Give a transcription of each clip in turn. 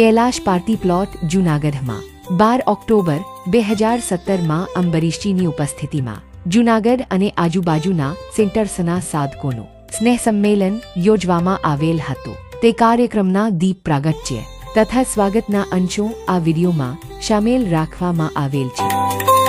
Kailash party plot જૂનાગઢમાં બાર October બે હજાર સત્તરમાં અંબરીશજીની ઉપસ્થિતિમાં જૂનાગઢ અને આજુબાજુના સેન્ટર્સના સાધકોનું સ્નેહ સંમેલન યોજવામાં આવેલ હતું તે કાર્યક્રમના દીપ પ્રાગટ્ય તથા સ્વાગતના અંશો આ વિડીયોમાં સામેલ રાખવામાં આવેલ છે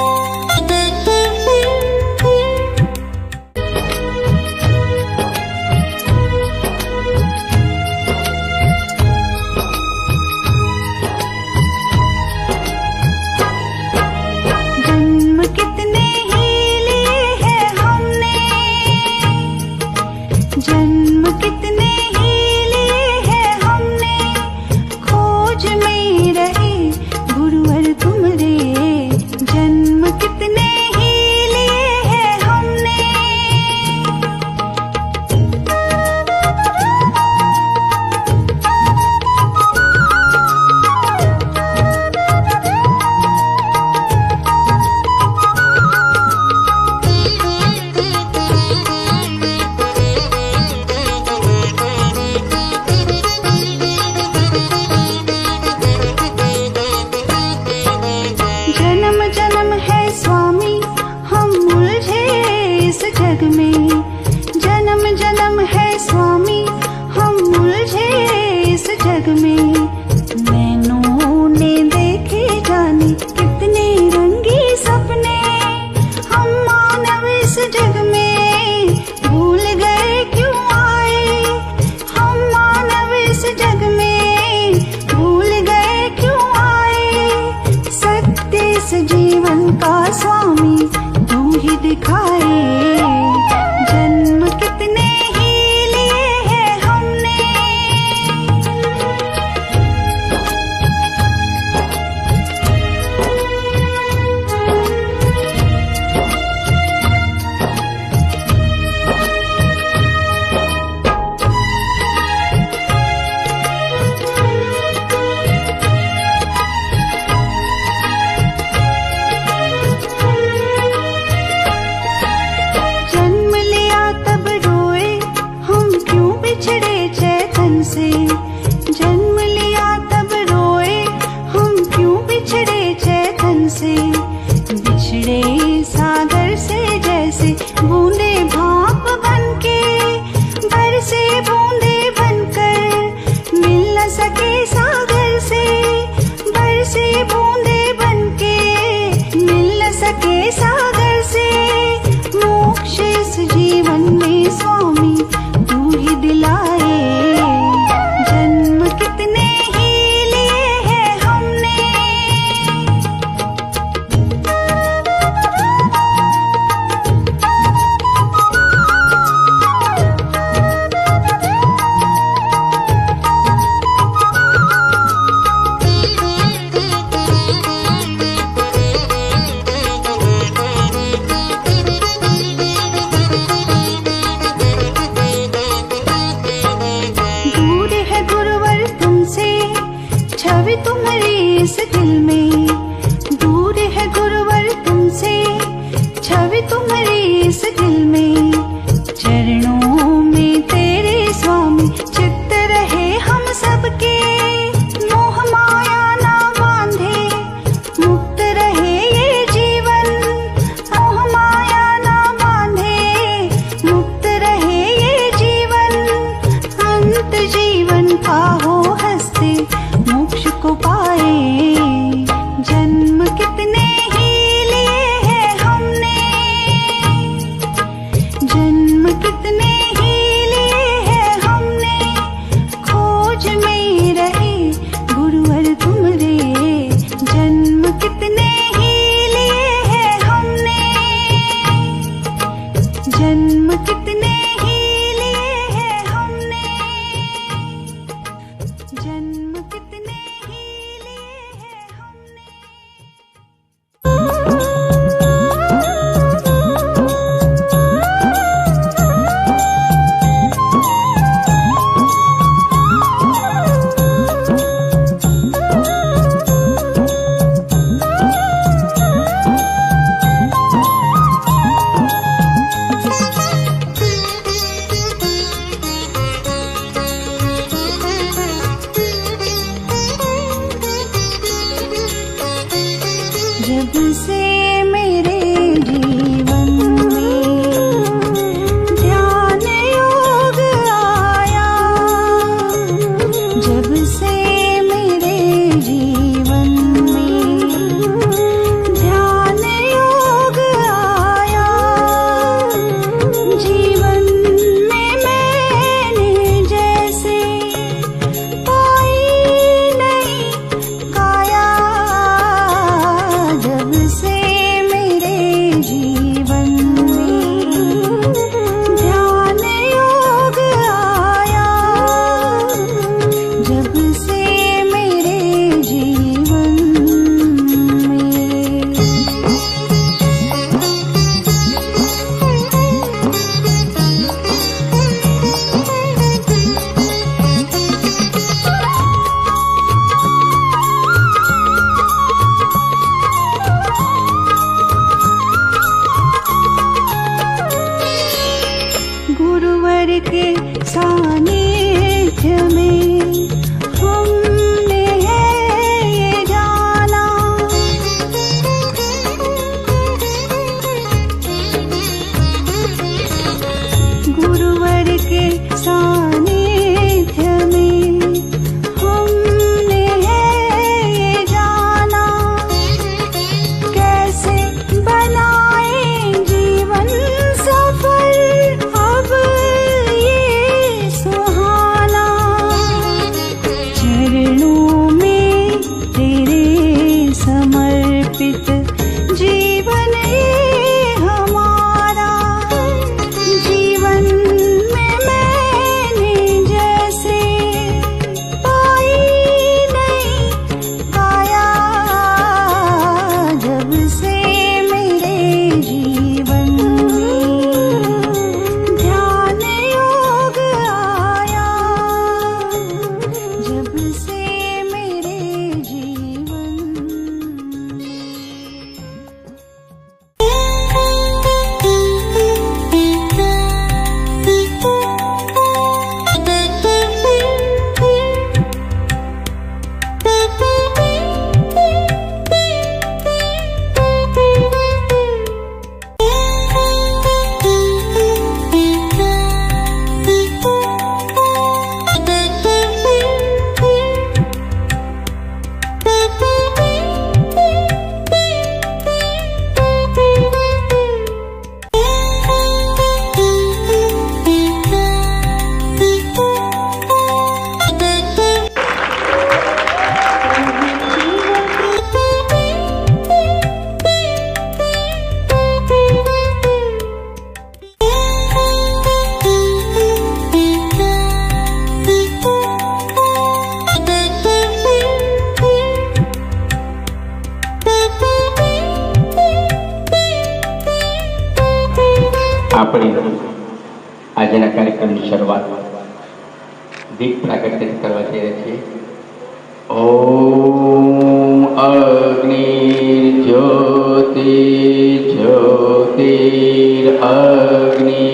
જ્યોતિર અગ્નિ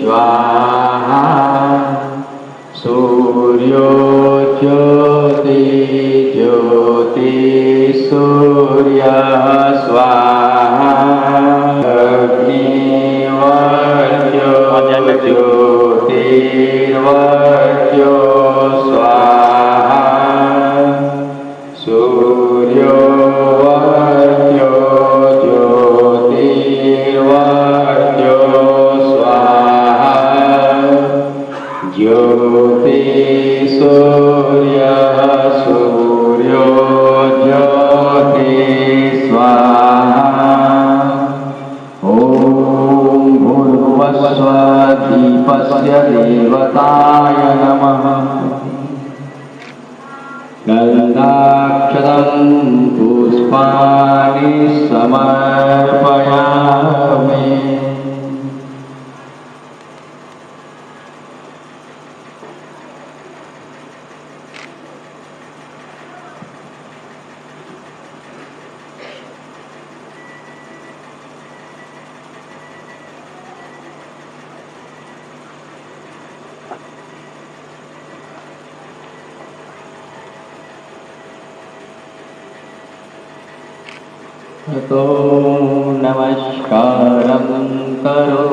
સ્વાહા સૂર્યો જ્યોતિ જ્યોતિ સૂર્ય સ્વાહા અગ્નિવર્યો જ્યોતિર્વર્યો योते सूर्यः सूर्यो स्वाहा ॐ भुर्व देवताय नमः। गन्दाक्षरन्तु पुष्पमाणि समर्पया તો નમસ્કારં કરો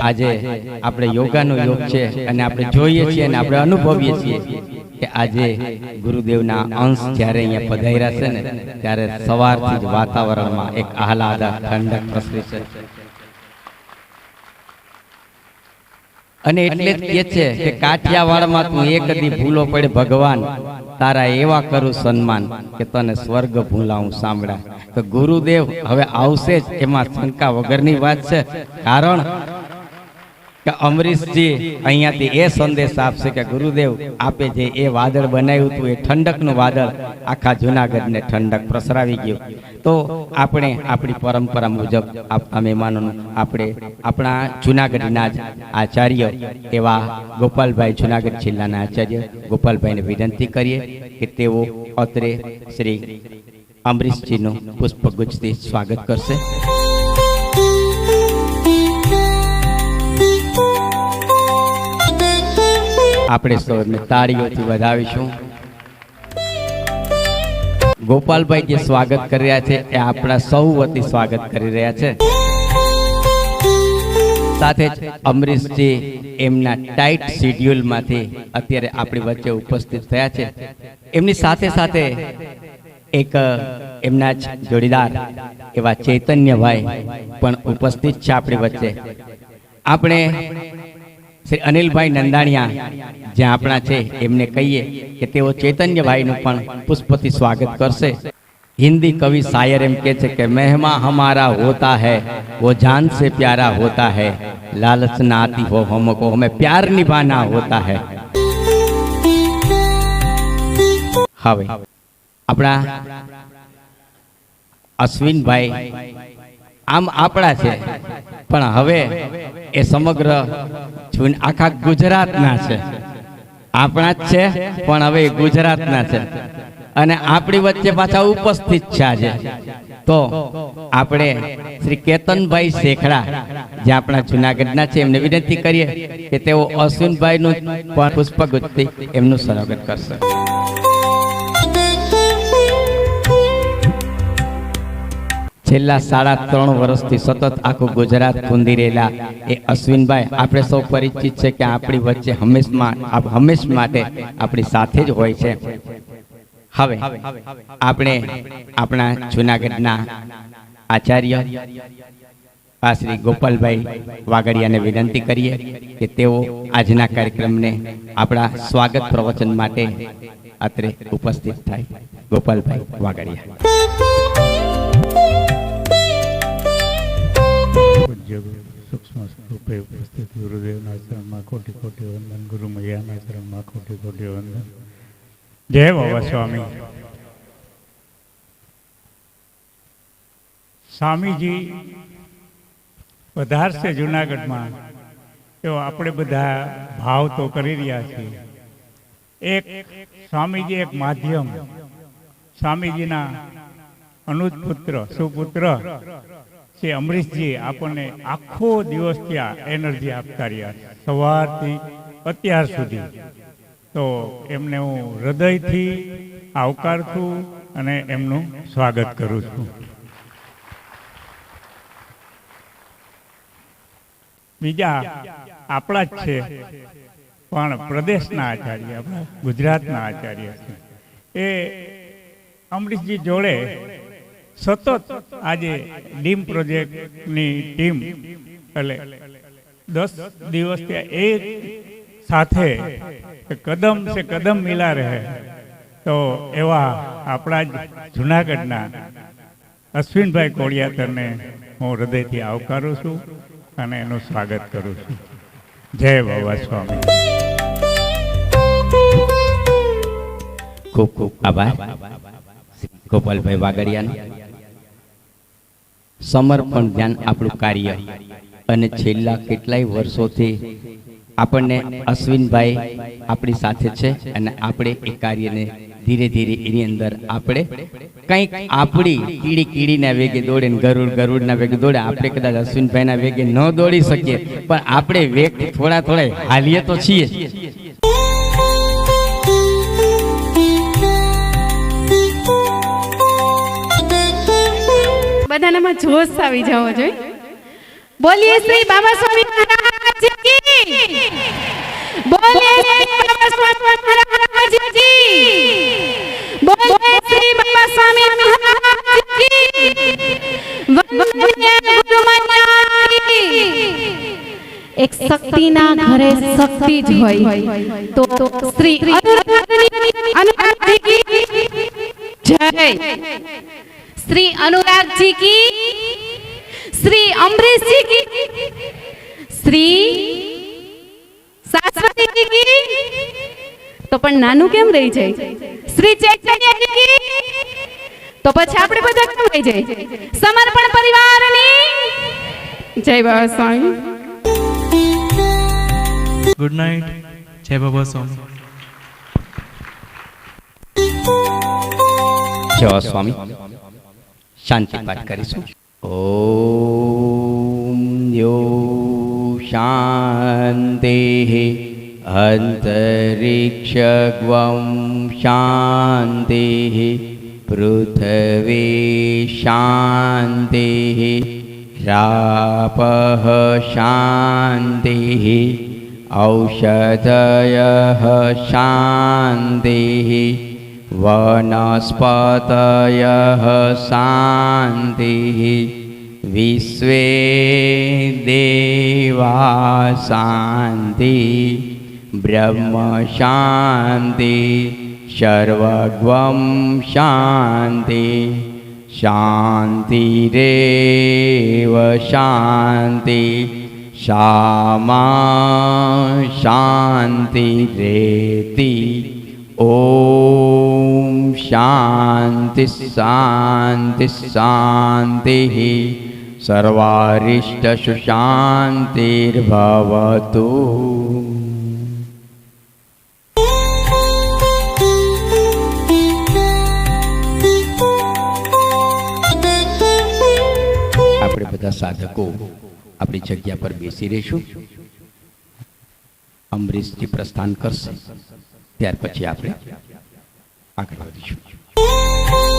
આજે આપણે યોગાનો યોગ છે અને આપણે જોઈએ છીએ અને આપણે અનુભવીએ છીએ. કે આજે ગુરુદેવના અંશ જ્યારે અહીંયા પધાર્યા છે ને, ત્યારે સવારથી જ વાતાવરણમાં એક આહલાદ ઠંડક પ્રસરી છે. અને એટલે કહે છે કે કાઠિયાવાડમાં તું એક દી ભૂલો પડે ભગવાન, તારા એવા કરું સન્માન કે તને સ્વર્ગ ભૂલાવું સાંભળા તો ગુરુદેવ હવે આવશે જ, એમાં શંકા વગરની વાત છે. કારણ કે અમરીશજી, અહીંયાથી એ સંદેશ આપશે કે ગુરુદેવ, આપે જે એ વાદળ બનાવ્યું હતું, એ ઠંડકનું વાદળ આખા જુનાગઢને ઠંડક પ્રસરાવી ગયું. તો આપણે આપણી પરંપરા મુજબ આપતા મહેમાનોનું આપણે આપણા જુનાગઢના જ આચાર્ય એવા ગોપાલભાઈ જુનાગઢ જિલ્લાના આચાર્ય ગોપાલભાઈને વિનંતી કરીએ કે તેઓ અત્રે શ્રી અમરીશજીનું પુષ્પગુચ્છથી સ્વાગત કરશે. આપણે સૌને તાળીઓથી વધાવીશું. ગોપાલભાઈ જે સ્વાગત કરી રહ્યા છે, એ આપણા સૌ વતી સ્વાગત કરી રહ્યા છે. સાથે જ અમરીશજી એમના ટાઈટ શિડ્યુલમાંથી અત્યારે આપણી વચ્ચે ઉપસ્થિત થયા છે. એમની સાથે સાથે એક એમના જ જોડીદાર એવા ચૈતન્યભાઈ પણ ઉપસ્થિત છે આપણી વચ્ચે. આપણે શ્રી અનિલભાઈ નંદાણીયા જ્યાં આપણા છે એમને કહીએ કે તેઓ ચૈતન્યભાઈનું પણ પુષ્પથી સ્વાગત કરશે હિન્દી કવિ શાયર એમ કે છે કે મહેમા હમારા હોતા है वो जान से प्यारा होता है लालच ना आती हो हमको हमें प्यार निभाना होता है હવે આપણા અશ્વિનભાઈ આમ આપણા છે પણ હવે એ સમગ્ર આખા ગુજરાતના છે. આપણા જ છે, પણ હવે ગુજરાતના છે. અને આપણી વચ્ચે પાછા ઉપસ્થિત છે આજે. તો આપણે શ્રી કેતનભાઈ શેખડા, જે આપણા જુનાગઢના છે, એમને વિનંતી કરીએ કે તેઓ અશ્વિનભાઈનું પણ પુષ્પગુચ્છથી એમનું સ્વાગત કરશે. છેલ્લા સાડા ત્રણ વર્ષથી સતત આખું ગુજરાત ખૂંદી રહેલા એ અશ્વિનભાઈ, આપણે સૌ પરિચિત છે કે આપણી વચ્ચે હંમેશમાં હંમેશ માટે આપણી સાથે જ હોય છે. હવે આપણે આપણા જુનાગઢના આચાર્ય આ શ્રી ગોપાલભાઈ વાગડિયાને વિનંતી કરીએ કે તેઓ આજના કાર્યક્રમને આપણા સ્વાગત પ્રવચન માટે અત્રે ઉપસ્થિત થાય. ગોપાલભાઈ વાગડિયા સૂક્ષ્મ સ્વરૂપે ઉપસ્થિત ગુરુદેવના ચરણમાં કોટી કોટી વંદન, ગુરુ મૈયાના કોટી કોટી વંદન. જય બાબા સ્વામી. સ્વામીજી વધારશે જુનાગઢમાં. તો આપણે બધા ભાવ તો કરી રહ્યા છીએ. એક સ્વામીજી એક માધ્યમ. સ્વામીજીના અનુજ પુત્ર, સુપુત્ર. શ્રી અમરીશજી આપણને આખો દિવસ ત્યાં એનર્જી આપતા રહ્યા સવારથી અત્યાર સુધી. તો એમને હું હૃદયથી આવકાર છું અને એમનું સ્વાગત કરું છું. બીજા આપણા જ છે, પણ પ્રદેશના આચાર્ય, આપણા ગુજરાતના આચાર્ય છે. એ અમરીશજી જોડે સતત આજે ડીમ પ્રોજેક્ટની ટીમ એટલે દસ દિવસ ત્યાં એક સાથે કદમ સે કદમ મિલા રહે. તો એવા આપણા જ જુનાગઢના અશ્વિનભાઈ કોળિયાતરને હું હૃદયથી આવકારું છું અને એનું સ્વાગત કરું છું. જય બાબા સ્વામી. ખૂબ ખૂબ આભાર. ગોપાલભાઈ વાગડિયાનું સમર્પણ ધ્યાન આપણું કાર્ય. અને છેલ્લા કેટલાય વર્ષોથી આપણને અશ્વિનભાઈ આપણી સાથે છે અને આપણે એ કાર્યને ધીરે ધીરે એની અંદર આપણે કંઈક આપણી કીડી કીડીના વેગે દોડે ને ગરુડ ગરુડના વેગે દોડે આપણે કદાચ અશ્વિનભાઈના વેગે ન દોડી શકીએ, પણ આપણે વેગ થોડા થોડા હાલીએ તો છીએ. બધાનામાં જોશ આવી જવો જોઈએ બોલીએ શ્રી બાબા સ્વામી મહારાજ કી બોલીએ શ્રી બાબા સ્વામી મહારાજ કી બોલીએ શ્રી બાબા સ્વામી મહારાજ કી વંદે ગુરુ કી એક શક્તિના ઘરે શક્તિ જ હોય. તો શ્રી અનુરાગની અનુરાગજી. જય. શ્રી અનુરાગજી કી શ્રી અમરીશજી કી શ્રી શાશ્વતી કી તો પણ નાનું કેમ રહી જાય શ્રી ચૈતન્યજી કી તો પછી આપણે બધા કેમ રહી જાય? સમર્પણ પરિવારની જય બાબા સ્વામી. ગુડ નાઇટ જય બાબા સ્વામી. જય સ્વામી. શાંતિ પાઠ કરીશું. ઓમ યો શાંતિ અંતરિક્ષગ્વમ શાંતિ પૃથ્વી શાંતિ રાપઃ શાંતિ ઔષધયः શાંતિः वनस्पतयः शान्तिः विश्वे देवा शान्ति ब्रह्मशान्ति सर्वग्वं शान्ति शान्तिरेव शान्ति क्षमा शान्तिरेति ॐ शान्ति शान्ति शान्तिः सर्वारिष्टसुशान्तिर्भवतु આપણે બધા સાધકો આપણી જગ્યા પર બેસી રહીશું અમરીશજી પ્રસ્થાન કરશે ત્યાર પછી આપણે આગળ વધીશું.